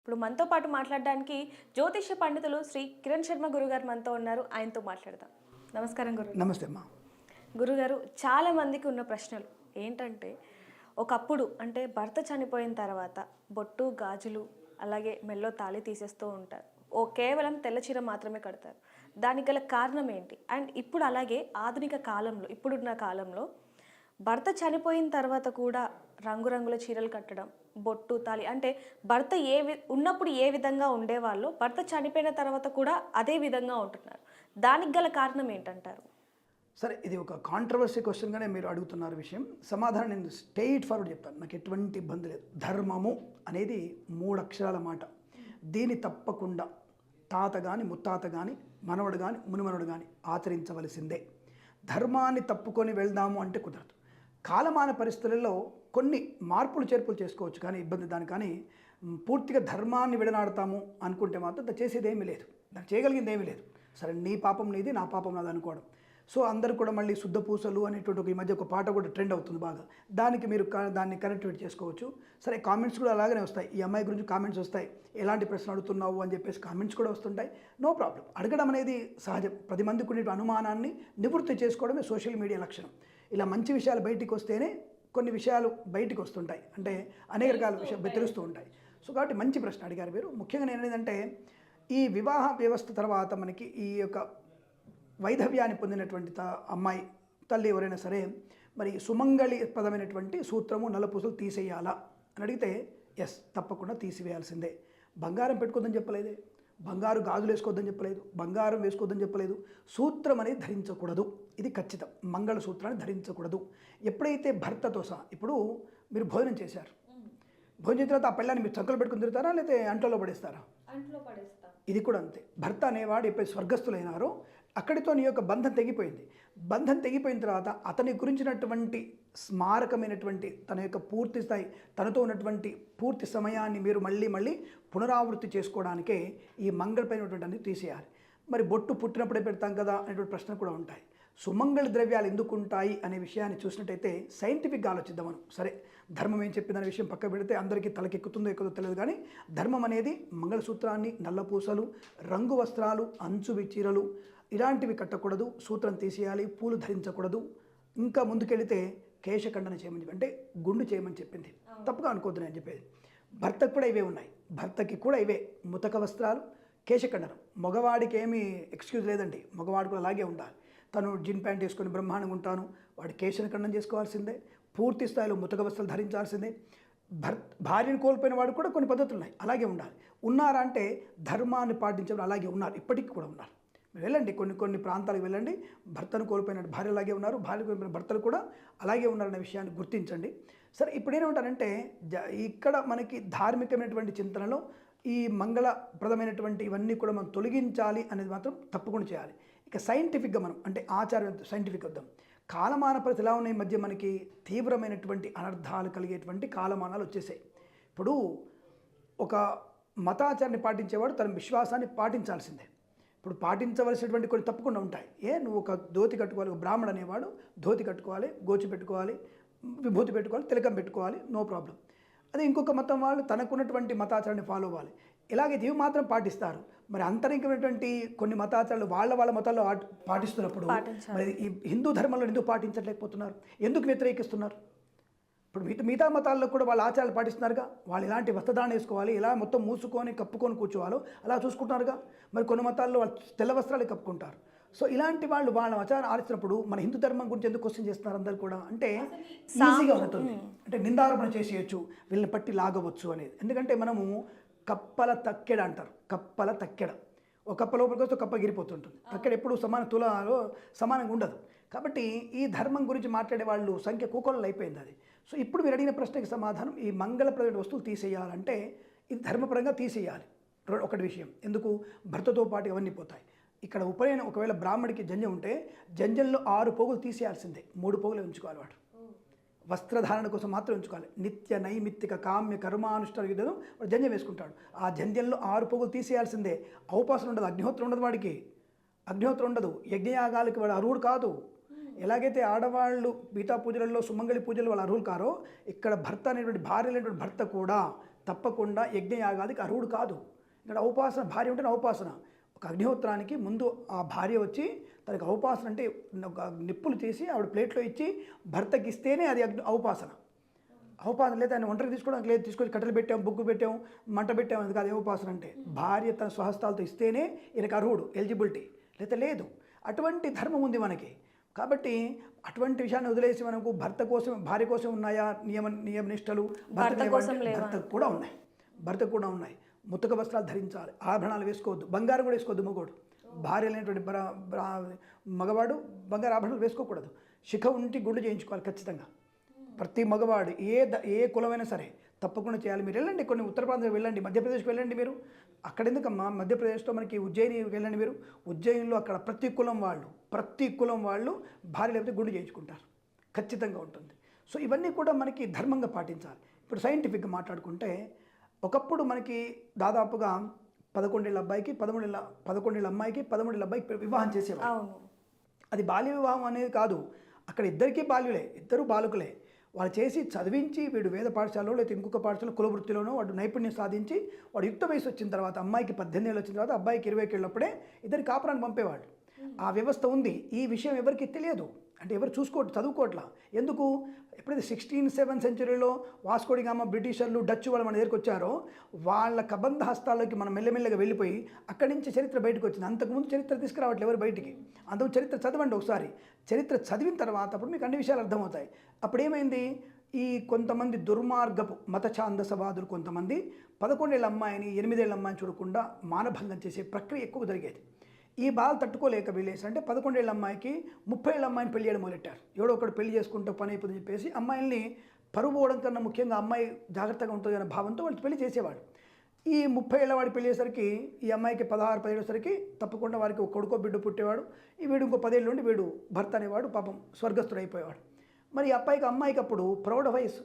ఇప్పుడు మనతో పాటు మాట్లాడడానికి జ్యోతిష్య పండితులు శ్రీ కిరణ్ శర్మ గురుగారు మనతో ఉన్నారు. ఆయనతో మాట్లాడదాం. నమస్కారం గురు నమస్తే అమ్మా. గురుగారు చాలా మందికి ఉన్న ప్రశ్నలు ఏంటంటే ఒకప్పుడు అంటే భర్త చనిపోయిన తర్వాత బొట్టు గాజులు అలాగే మెల్లో తాళి తీసేస్తూ ఉంటారు. ఓ కేవలం తెల్ల చీర మాత్రమే కడతారు. దానికి గల కారణం ఏంటి? అండ్ ఇప్పుడు అలాగే ఆధునిక కాలంలో ఇప్పుడున్న కాలంలో భర్త చనిపోయిన తర్వాత కూడా రంగురంగుల చీరలు కట్టడం బొట్టు తాలి అంటే భర్త ఏ వి ఉన్నప్పుడు ఏ విధంగా ఉండేవాళ్ళు భర్త చనిపోయిన తర్వాత కూడా అదే విధంగా ఉంటున్నారు. దానికి గల కారణం ఏంటంటారు? సరే ఇది ఒక కాంట్రవర్సీ క్వశ్చన్గానే మీరు అడుగుతున్నారు విషయం. సమాధానం నేను స్టేట్ ఫార్వర్డ్ చెప్తాను. నాకు ఎటువంటి ఇబ్బంది లేదు. ధర్మము అనేది మూడు అక్షరాల మాట. దీన్ని తప్పకుండా తాత కానీ ముత్తాత కానీ మనవడు కానీ మునిమనుడు కానీ ఆచరించవలసిందే. ధర్మాన్ని తప్పుకొని వెళ్దాము అంటే కుదరదు. కాలమాన పరిస్థితులలో కొన్ని మార్పులు చేర్పులు చేసుకోవచ్చు కానీ ఇబ్బంది దాని కానీ పూర్తిగా ధర్మాన్ని విడనాడతాము అనుకుంటే మాత్రం దాన్ని చేసేది ఏమీ లేదు. దాన్ని చేయగలిగింది ఏమీ లేదు. సరే నీ పాపం నీది నా పాపం నాది అనుకోవడం. సో అందరు కూడా మళ్ళీ శుద్ధ పూసలు అనేటువంటి ఒక ఈ మధ్య ఒక పాట కూడా ట్రెండ్ అవుతుంది బాగా. దానికి మీరు క- దాన్ని కనెక్టివేట్ చేసుకోవచ్చు. సరే కామెంట్స్ కూడా అలాగనే వస్తాయి. ఈ అమ్మాయి గురించి కామెంట్స్ వస్తాయి. ఎలాంటి ప్రశ్న అడుగుతున్నావు అని చెప్పేసి కామెంట్స్ కూడా వస్తుంటాయి. No problem. అడగడం అనేది సహజం. ప్రతి మందికి ఉండే అనుమానాన్ని నివృత్తి చేసుకోవడమే సోషల్ మీడియా లక్షణం. ఇలా మంచి విషయాలు బయటికి వస్తేనే కొన్ని విషయాలు బయటికి వస్తుంటాయి. అంటే అనేక రకాల విషయాలు తెలుస్తూ ఉంటాయి. సో కాబట్టి మంచి ప్రశ్న అడిగారు మీరు. ముఖ్యంగా నేను ఏంటంటే ఈ వివాహ వ్యవస్థ తర్వాత మనకి ఈ యొక్క వైధవ్యాన్ని పొందినటువంటి త అమ్మాయి తల్లి ఎవరైనా సరే మరి సుమంగళి పదమైనటువంటి సూత్రము నలపూసలు తీసేయాలా అని అడిగితే ఎస్ తప్పకుండా తీసివేయాల్సిందే. బంగారం పెట్టుకోవద్దని చెప్పలేదే. బంగారు గాజులు వేసుకోవద్దని చెప్పలేదు బంగారం వేసుకోవద్దని చెప్పలేదు. సూత్రం అనేది ధరించకూడదు. ఇది ఖచ్చితం. మంగళ సూత్రాన్ని ధరించకూడదు. ఎప్పుడైతే భర్తతో సహా ఇప్పుడు మీరు భోజనం చేశారు. భోజనం తర్వాత ఆ పెళ్ళాన్ని మీరు చక్కలు పెట్టుకుని తిరుగుతారా లేకపోతే అంటలో పడేస్తారా? అంట్లో పడేస్తాం. ఇది కూడా అంతే. భర్త అనేవాడు ఎప్పుడైతే స్వర్గస్థులైనారో అక్కడితో నీ యొక్క బంధం తెగిపోయింది. బంధం తెగిపోయిన తర్వాత అతని గురించినటువంటి స్మారకమైనటువంటి తన యొక్క పూర్తి స్థాయి తనతో ఉన్నటువంటి పూర్తి సమయాన్ని మీరు మళ్ళీ మళ్ళీ పునరావృత్తి చేసుకోవడానికే ఈ మంగళపైనటువంటి అన్ని తీసేయాలి. మరి బొట్టు పుట్టినప్పుడే పెడతాం కదా అనేటువంటి ప్రశ్నలు కూడా ఉంటాయి. సుమంగళ ద్రవ్యాలు ఎందుకు ఉంటాయి అనే విషయాన్ని చూసినట్టయితే సైంటిఫిక్గా ఆలోచిద్దాం మనం. సరే ధర్మం ఏం చెప్పిందనే విషయం పక్క పెడితే అందరికీ తలకెక్కుతుందో ఎక్కుదో తెలియదు కానీ ధర్మం అనేది మంగళసూత్రాన్ని నల్లపూసలు రంగు వస్త్రాలు అంచు చీరలు ఇలాంటివి కట్టకూడదు సూత్రం తీసేయాలి పూలు ధరించకూడదు. ఇంకా ముందుకెళితే కేశఖండన చేయమని చెప్పి అంటే గుండు చేయమని చెప్పింది. తప్పుగా అనుకోవద్దు నేను చెప్పేది. భర్తకు కూడా ఇవే ఉన్నాయి. భర్తకి కూడా ఇవే. ముతక వస్త్రాలు కేశఖండనం. మగవాడికి ఏమీ ఎక్స్క్యూజ్ లేదండి. మగవాడు కూడా అలాగే ఉండాలి. తను జిన్ ప్యాంట్ వేసుకొని బ్రహ్మాండంగా ఉంటాను. వాడు కేశఖండనం చేసుకోవాల్సిందే. పూర్తి స్థాయిలో ముతక వస్త్రాలు ధరించాల్సిందే. భర్త భార్యను కోల్పోయిన వాడు కూడా కొన్ని పద్ధతులు ఉన్నాయి అలాగే ఉండాలి. ఉన్నారా అంటే ధర్మాన్ని పాటించడం అలాగే ఉన్నారు. ఇప్పటికీ కూడా ఉన్నారు. మీరు వెళ్ళండి. కొన్ని కొన్ని ప్రాంతాలకు వెళ్ళండి. భర్తను కోల్పోయిన భార్య అలాగే ఉన్నారు. భార్య కోల్పోయిన భర్తలు కూడా అలాగే ఉన్నారనే విషయాన్ని గుర్తించండి. సరే ఇప్పుడు ఏమంటారంటే జ ఇక్కడ మనకి ధార్మికమైనటువంటి చింతనలో ఈ మంగళప్రదమైనటువంటి ఇవన్నీ కూడా మనం తొలగించాలి అనేది మాత్రం తప్పకుండా చేయాలి. ఇక సైంటిఫిక్గా మనం అంటే ఆచారం సైంటిఫిక్ వద్దాం. కాలమాన పరిస్థితి ఎలా ఉన్నాయి మధ్య మనకి? తీవ్రమైనటువంటి అనర్థాలు కలిగేటువంటి కాలమానాలు వచ్చేసాయి. ఇప్పుడు ఒక మతాచారాన్ని పాటించేవాడు తన విశ్వాసాన్ని పాటించాల్సిందే. ఇప్పుడు పాటించవలసినటువంటి కొన్ని తప్పకుండా ఉంటాయి. ఏ నువ్వు ఒక ధోతి కట్టుకోవాలి ఒక బ్రాహ్మణ అనేవాడు ధోతి కట్టుకోవాలి గోచి పెట్టుకోవాలి విభూతి పెట్టుకోవాలి తిలకం పెట్టుకోవాలి నో ప్రాబ్లం అదే ఇంకొక మతం వాళ్ళు తనకున్నటువంటి మతాచారాన్ని ఫాలో అవ్వాలి. ఇలాగే ఇవి మాత్రం పాటిస్తారు. మరి అంతరికమైనటువంటి కొన్ని మతాచారాలు వాళ్ళ వాళ్ళ మతాల్లో పాటిస్తున్నప్పుడు. మరి ఈ హిందూ ధర్మంలో ఎందుకు పాటించలేకపోతున్నారు? ఎందుకు వ్యతిరేకిస్తున్నారు? ఇప్పుడు మిగతా మిగతా మతాల్లో కూడా వాళ్ళ ఆచారాలు పాటిస్తున్నారుగా. వాళ్ళు ఎలాంటి వస్త్రధారణ వేసుకోవాలి ఎలా మొత్తం మూసుకొని కప్పుకొని కూర్చోవాలో అలా చూసుకుంటున్నారుగా. మరి కొన్ని మతాల్లో వాళ్ళు తెల్ల వస్త్రాలు కప్పుకుంటారు. సో ఇలాంటి వాళ్ళు వాళ్ళ ఆచారం ఆలోచినప్పుడు మన హిందూ ధర్మం గురించి ఎందుకు క్వశ్చన్ చేస్తున్నారు అందరు కూడా? అంటే ఈజీగా ఉంటుంది అంటే నిందారోపణ చేసేయచ్చు వీళ్ళని పట్టి లాగవచ్చు అనేది. ఎందుకంటే మనము కప్పల తక్కెడ అంటారు. కప్పల తక్కెడ. ఒక కప్ప లోపలికి వస్తే కప్ప గిరిపోతుంటుంది. అక్కడ ఎప్పుడు సమాన తులాలో సమానంగా ఉండదు. కాబట్టి ఈ ధర్మం గురించి మాట్లాడే వాళ్ళు సంఖ్య కూకొల్లో అయిపోయింది అది. సో ఇప్పుడు మీరు అడిగిన ప్రశ్నకి సమాధానం ఈ మంగళప్రద వస్తువులు తీసేయాలంటే ఇది ధర్మపరంగా తీసేయాలి. ఒకటి విషయం. ఎందుకు? భర్తతో పాటు ఇవన్నీ పోతాయి. ఇక్కడ ఉపనయనం ఒకవేళ బ్రాహ్మడికి జంజం ఉంటే జంజంలో ఆరు పోగులు తీసేయాల్సిందే. మూడు పోగులు ఉంచుకోవాలి వాడు. వస్త్రధారణ కోసం మాత్రం ఉంచుకోవాలి నిత్య నైమిత్తిక కామ్య కర్మానుష్ఠాన యుద్ధం వాడు జంజం వేసుకుంటాడు. ఆ జంజంలో ఆరు పొగులు తీసేయాల్సిందే. అవపాసన ఉండదు అగ్నిహోత్రం ఉండదు వాడికి. అగ్నిహోత్రం ఉండదు. యజ్ఞయాగాలకి వాడు అర్హుడు కాదు. ఎలాగైతే ఆడవాళ్ళు పీఠా పూజలలో సుమంగళి పూజలు వాళ్ళు అర్హులు కారో ఇక్కడ భర్త అనేటువంటి భార్య అనేటువంటి భర్త కూడా తప్పకుండా యజ్ఞయాగాదికి అర్హుడు కాదు. ఇక్కడ ఔపాసన భార్య ఉంటే ఔపాసన. ఒక అగ్నిహోత్రానికి ముందు ఆ భార్య వచ్చి తనకి ఔపాసన అంటే ఒక నిప్పులు తీసి ఆవిడ ప్లేట్లో ఇచ్చి భర్తకి ఇస్తేనే అది ఔపాసన. అవపాసన లేదా ఆయన ఒంటరి తీసుకోవడానికి లేదు తీసుకొచ్చి కట్టెలు పెట్టాం బుగ్గు పెట్టాం మంట పెట్టాం అది కాదు ఉపాసన అంటే. భార్య తన స్వహస్తాలతో ఇస్తేనే ఈయనకు అర్హుడు ఎలిజిబిలిటీ. లేదా లేదు. అటువంటి ధర్మం ఉంది మనకి. కాబట్టి అటువంటి విషయాన్ని వదిలేసి మనకు భర్త కోసం భార్య కోసం ఉన్నాయా నియమ నియమ నిష్టలు భర్త? భర్తకు కూడా ఉన్నాయి. భర్తకు కూడా ఉన్నాయి. ముతక వస్త్రాలు ధరించాలి ఆభరణాలు వేసుకోవద్దు బంగారం కూడా వేసుకోవద్దు మగోడు. భార్య లేనటువంటి మగవాడు బంగారు ఆభరణాలు వేసుకోకూడదు. శిఖ ఉంటి గుండు చేయించుకోవాలి ఖచ్చితంగా. ప్రతి మగవాడు ఏ ద- ఏ కులమైనా సరే తప్పకుండా చేయాలి. మీరు వెళ్ళండి కొన్ని ఉత్తరప్రదేశ్ వెళ్ళండి మధ్యప్రదేశ్కి వెళ్ళండి మీరు. అక్కడ ఎందుకమ్మా? మధ్యప్రదేశ్లో మనకి ఉజ్జయిని వెళ్ళండి మీరు. ఉజ్జయినిలో అక్కడ ప్రతి కులం వాళ్ళు ప్రతి కులం వాళ్ళు భార్య లేకపోతే గుండు చేయించుకుంటారు. ఖచ్చితంగా ఉంటుంది. సో ఇవన్నీ కూడా మనకి ధర్మంగా పాటించాలి. ఇప్పుడు సైంటిఫిక్గా మాట్లాడుకుంటే ఒకప్పుడు మనకి దాదాపుగా పదకొండేళ్ళ అబ్బాయికి పదమూడేళ్ళ పదకొండేళ్ళ అమ్మాయికి పదమూడేళ్ళ అబ్బాయికి వివాహం చేసేవారు అది బాల్య వివాహం అనేది కాదు. అక్కడ ఇద్దరికీ బాల్యులే ఇద్దరు బాలకులే. వాళ్ళు చేసి చదివించి వీడు వేద పాఠశాలలో లేకపోతే ఇంకొక పాఠశాల కులవృత్తిలోనో వాడు నైపుణ్యం సాధించి వాడు యుక్త వయసు వచ్చిన తర్వాత అమ్మాయికి పద్దెనిమిది ఏళ్ళు వచ్చిన తర్వాత అబ్బాయికి ఇరవై ఏళ్ళప్పుడే ఇద్దరు కాపురాన్ని పంపేవాడు. ఆ వ్యవస్థ ఉంది. ఈ విషయం ఎవరికి తెలియదు. అంటే ఎవరు చూసుకో చదువుకోవట్లా. ఎందుకు? ఎప్పుడైతే సిక్స్టీన్ సెవెన్ సెంచరీలో వాస్కోడి గామ బ్రిటిషర్లు డచ్ వాళ్ళు మన దగ్గరికి వచ్చారో వాళ్ళ కబంధ హస్తాల్లోకి మనం మెల్లమెల్లగా వెళ్ళిపోయి అక్కడి నుంచి చరిత్ర బయటకు వచ్చింది. అంతకుముందు చరిత్ర తీసుకురావట్లేదు ఎవరు బయటికి? అంతకు చరిత్ర చదవండి ఒకసారి. చరిత్ర చదివిన తర్వాత అప్పుడు మీకు అన్ని విషయాలు అర్థమవుతాయి. అప్పుడు ఏమైంది? ఈ కొంతమంది దుర్మార్గపు మత ఛాందసవాదులు కొంతమంది పదకొండేళ్ళ అమ్మాయిని ఎనిమిదేళ్ళ అమ్మాయిని చూడకుండా మానభంగం చేసే ప్రక్రియ ఎక్కువ జరిగేది. ఈ బాధ తట్టుకోలేక వీళ్ళేసి అంటే పదకొండేళ్ళ అమ్మాయికి ముప్పై ఏళ్ళ అమ్మాయిని పెళ్ళి చేయడం మొదలెట్టారు. ఎవడో ఒకటి పెళ్ళి చేసుకుంటే పని అయిపోతుందని చెప్పేసి అమ్మాయిల్ని పరువు పోవడం కన్నా ముఖ్యంగా అమ్మాయి జాగ్రత్తగా ఉంటుంది అనే భావంతో వాళ్ళు పెళ్ళి చేసేవాడు ఈ ముప్పై ఏళ్ళ వాడి ఈ అమ్మాయికి పదహారు పదిహేడుసరికి తప్పకుండా వారికి ఒక కొడుకో బిడ్డ పుట్టేవాడు. ఈ వీడు ఇంకో పదేళ్ళు నుండి వీడు భర్త అనేవాడు పాపం స్వర్గస్థుడు అయిపోయేవాడు. మరి ఈ అబ్బాయికి అమ్మాయికి అప్పుడు ప్రౌఢ వయసు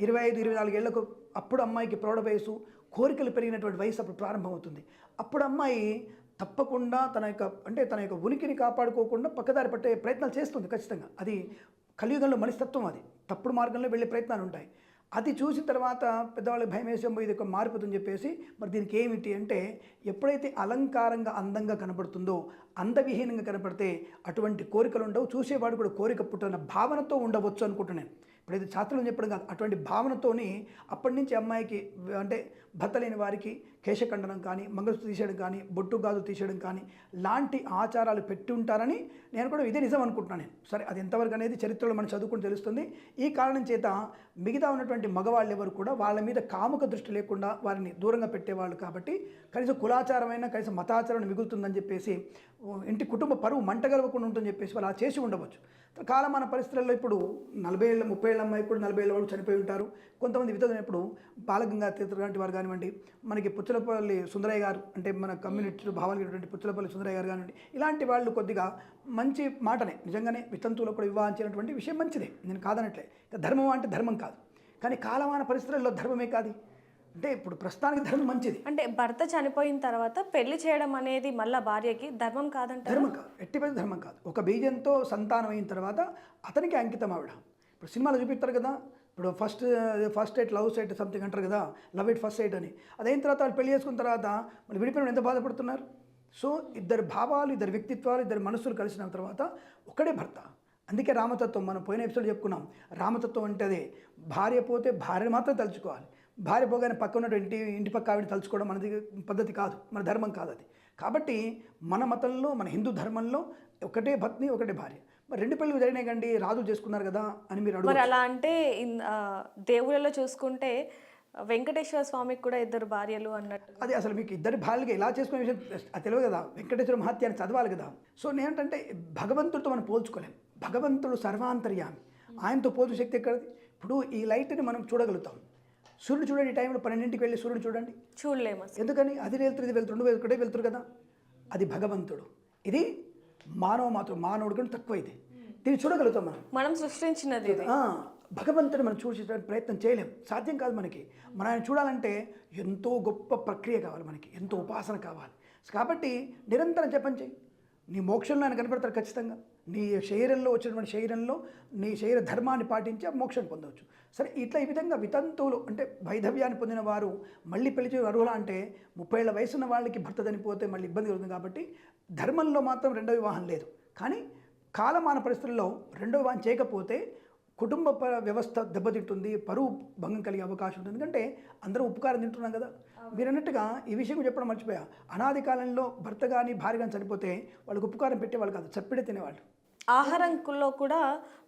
ఇరవై ఐదు ఇరవై నాలుగేళ్ళకు అప్పుడు అమ్మాయికి ప్రౌఢ వయసు కోరికలు పెరిగినటువంటి వయసు అప్పుడు ప్రారంభమవుతుంది. అప్పుడు అమ్మాయి తప్పకుండా తన యొక్క అంటే తన యొక్క ఉనికిని కాపాడుకోకుండా పక్కదారి పట్టే ప్రయత్నాలు చేస్తుంది ఖచ్చితంగా. అది కలియుగంలో మనిషితత్వం అది. తప్పుడు మార్గంలో వెళ్ళే ప్రయత్నాలు ఉంటాయి. అది చూసిన తర్వాత పెద్దవాళ్ళకి భయం వేసాం ఇది ఒక మారిపోతుందని చెప్పేసి మరి దీనికి ఏమిటి? అంటే ఎప్పుడైతే అలంకారంగా అందంగా కనబడుతుందో అందవిహీనంగా కనపడితే అటువంటి కోరికలు ఉండవు. చూసేవాడు కూడా కోరిక పుట్టిన భావనతో ఉండవచ్చు అనుకుంటున్నాను ఇప్పుడైతే శాస్త్రం చెప్పడం కాదు. అటువంటి భావనతోని అప్పటి నుంచి అమ్మాయికి అంటే భర్త లేని వారికి కేశఖండనం కానీ మంగళసూత్రం తీసేయడం కానీ బొట్టు గాజు తీసేయడం కానీ లాంటి ఆచారాలు పెట్టి ఉంటారని నేను కూడా ఇదే నిజం అనుకుంటున్నాను నేను. సరే అది ఎంతవరకు అనేది చరిత్రలో మనం చదువుకుని తెలుస్తుంది. ఈ కారణం చేత మిగతా ఉన్నటువంటి మగవాళ్ళు ఎవరు కూడా వాళ్ళ మీద కాముక దృష్టి లేకుండా వారిని దూరంగా పెట్టేవాళ్ళు కాబట్టి కనీసం కులాచారమైన కనీసం మతాచారం మిగులుతుందని చెప్పేసి ఇంటి కుటుంబ పరువు మంటగలవకుండా ఉంటుందని చెప్పేసి వాళ్ళు అలా చేసి ఉండవచ్చు. కాలమాన పరిస్థితుల్లో ఇప్పుడు నలభై ఏళ్ళ ముప్పై ఏళ్ళ అమ్మాయి కూడా నలభై ఏళ్ళ వాళ్ళు చనిపోయి ఉంటారు. కొంతమంది విధమైనప్పుడు బాలగంగా తీర్థ లాంటి వారు కానివ్వండి మనకి పుచ్చలపల్లి సుందరయ్య గారు అంటే మన కమ్యూనిటీ భావాలైనటువంటి పుచ్చలపల్లి సుందరయ్య గారు కానివ్వండి ఇలాంటి వాళ్ళు కొద్దిగా మంచి మాటనే నిజంగానే వితంతువులు కూడా వివాహించినటువంటి విషయం మంచిదే. నేను కాదనట్లే. ధర్మం అంటే ధర్మం కాదు. కానీ కాలమాన పరిస్థితుల్లో ధర్మమే కాదు. అంటే ఇప్పుడు ప్రస్తుతానికి ధర్మం మంచిది. అంటే భర్త చనిపోయిన తర్వాత పెళ్ళి చేయడం అనేది మళ్ళా భార్యకి ధర్మం కాదంటారు? ధర్మం కాదు. ఎట్టి పరిస్థితి ధర్మం కాదు. ఒక బీజంతో సంతానం అయిన తర్వాత అతనికి అంకితం ఆవిడ. ఇప్పుడు సినిమాలో చూపిస్తారు కదా ఇప్పుడు first first at love sight something అంటారు కదా లవ్ ఎయిట్ ఫస్ట్ ఎయిట్ అని. అదైన తర్వాత వాళ్ళు పెళ్ళి చేసుకున్న తర్వాత మళ్ళీ విడిపోయిన ఎంత బాధపడుతున్నారు? సో ఇద్దరు భావాలు ఇద్దరు వ్యక్తిత్వాలు ఇద్దరు మనసులు కలిసిన తర్వాత ఒకడే భర్త. అందుకే రామతత్వం మనం పోయిన ఎపిసోడ్ చెప్పుకున్నాం. రామతత్వం అంటే అదే. భార్య పోతే భార్యను మాత్రం తలుచుకోవాలి. భార్య పోగానే పక్క ఉన్నటువంటి ఇంటి ఇంటి పక్క ఆవిడ తలుచుకోవడం మనది పద్ధతి కాదు మన ధర్మం కాదు అది. కాబట్టి మన మతంలో మన హిందూ ధర్మంలో ఒకటే పత్ని ఒకటే భార్య. మరి రెండు పెళ్ళిళ్ళు జరిగినాయి కండి రాజు చేసుకున్నారు కదా అని మీరు అడుగు మరి అలా అంటే దేవుళ్ళలో చూసుకుంటే వెంకటేశ్వర స్వామికి కూడా ఇద్దరు భార్యలు అన్నట్టు. అది అసలు మీకు ఇద్దరి భార్యలుగా ఎలా చేసుకునే విషయం తెలియదు కదా. వెంకటేశ్వర మహత్యాన్ని చదవాలి కదా. సో నేనంటే భగవంతుడితో మనం పోల్చుకోలేం. భగవంతుడు సర్వాంతర్యామి. ఆయనతో పోల్చు శక్తి ఎక్కడిది? ఇప్పుడు ఈ లైట్ని మనం చూడగలుగుతాం. సూర్యుడు చూడండి టైంలో పన్నెండింటికి వెళ్ళి సూర్యుడు చూడండి. చూడలేము ఎందుకని? అది వెళ్తురు ఇది వెళ్తురు రెండు ఒకటే వెళ్తురు కదా. అది భగవంతుడు. ఇది మానవ మాత్రం మానవుడు కంటే తక్కువ ఇది. దీన్ని చూడగలుగుతాం మనం. మనం సృష్టించినది భగవంతుని మనం చూసేటువంటి ప్రయత్నం చేయలేం. సాధ్యం కాదు మనకి. మనం ఆయన చూడాలంటే ఎంతో గొప్ప ప్రక్రియ కావాలి మనకి. ఎంతో ఉపాసన కావాలి. కాబట్టి నిరంతరం జపం చేయి. నీ మోక్షంలో ఆయన కనపడతారు ఖచ్చితంగా. నీ శరీరంలో వచ్చినటువంటి శరీరంలో నీ శరీర ధర్మాన్ని పాటించి ఆ మోక్షాన్ని పొందవచ్చు. సరే ఇట్లా ఈ విధంగా వితంతువులు అంటే వైధవ్యాన్ని పొందిన వారు మళ్ళీ పెళ్ళి చేయడం అర్హులా అంటే ముప్పై ఏళ్ళ వయసున్న వాళ్ళకి భర్త చనిపోతే మళ్ళీ ఇబ్బంది కలుగుతుంది కాబట్టి ధర్మంలో మాత్రం రెండో వివాహం లేదు. కానీ కాలమాన పరిస్థితుల్లో రెండో వివాహం చేయకపోతే కుటుంబ వ్యవస్థ దెబ్బతింటుంది పరువు భంగం కలిగే అవకాశం ఉంటుంది. ఎందుకంటే అందరూ ఉపకారం తింటున్నాం కదా. మీరు అన్నట్టుగా ఈ విషయం చెప్పడం మర్చిపోయా. అనాది కాలంలో భర్త కానీ భార్య కానీ చనిపోతే వాళ్ళకి ఉపకారం పెట్టేవాళ్ళు కాదు చప్పిడే తినేవాళ్ళు. ఆహారంలో కూడా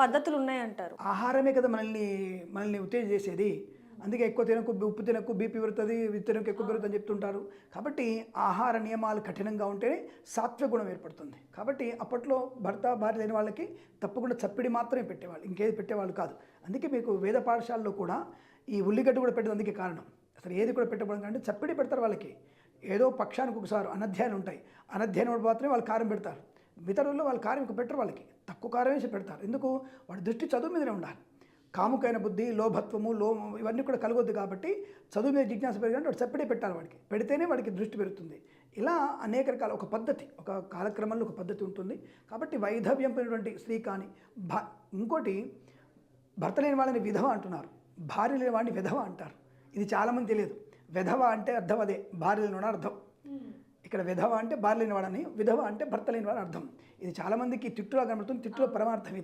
పద్ధతులు ఉన్నాయంటారు. ఆహారమే కదా మనల్ని మనల్ని ఉత్తేజ చేసేది. అందుకే ఎక్కువ తినకు ఉప్పు తినకు బీపీ పెరుగుతుంది ఇది తినకు ఎక్కువ పెరుగుతుంది అని చెప్తుంటారు. కాబట్టి ఆహార నియమాలు కఠినంగా ఉంటేనే సాత్విక గుణం ఏర్పడుతుంది. కాబట్టి అప్పట్లో భర్త భార్య లేని వాళ్ళకి తప్పకుండా చప్పిడి మాత్రమే పెట్టేవాళ్ళు. ఇంకేది పెట్టేవాళ్ళు కాదు. అందుకే మీకు వేద పాఠశాలలో కూడా ఈ ఉల్లిగడ్డ కూడా పెట్టేది అందుకే కారణం. అసలు ఏది కూడా పెట్టకూడదు అంటే చప్పిడి పెడతారు వాళ్ళకి. ఏదో పక్షానికి ఒకసారి అనధ్యాయాలు ఉంటాయి. అనధ్యాయం మాత్రమే వాళ్ళు కారం పెడతారు. ఇతరుల్లో వాళ్ళు కార్యం ఇంకా పెట్టరు వాళ్ళకి. తక్కువ కార్యమేసి పెడతారు. ఎందుకు? వాడి దృష్టి చదువు మీదనే ఉండాలి. కాముకైన బుద్ధి లోభత్వము లో ఇవన్నీ కూడా కలగొద్దు కాబట్టి చదువు మీద జిజ్ఞాస పెరిగినట్టు వాడు సెపరేట్ పెట్టాలి వాడికి. పెడితేనే వాడికి దృష్టి పెరుగుతుంది. ఇలా అనేక రకాల ఒక పద్ధతి ఒక కాలక్రమంలో ఒక పద్ధతి ఉంటుంది. కాబట్టి వైధవ్యం పొందినటువంటి స్త్రీ కానీ భా ఇంకోటి భర్త లేని వాళ్ళని విధవ అంటున్నారు. భార్య లేని వాడిని విధవ అంటారు. ఇది చాలామంది తెలియదు. విధవ అంటే అర్థం అదే. భార్య లేని అర్థం. ఇక్కడ విధవ అంటే భార్య వాడని విధవ అంటే భర్త లేనివాడు అర్థం. ఇది చాలామందికి తిట్టులో కనబడుతుంది తిట్టులో పరమార్థం ఇది.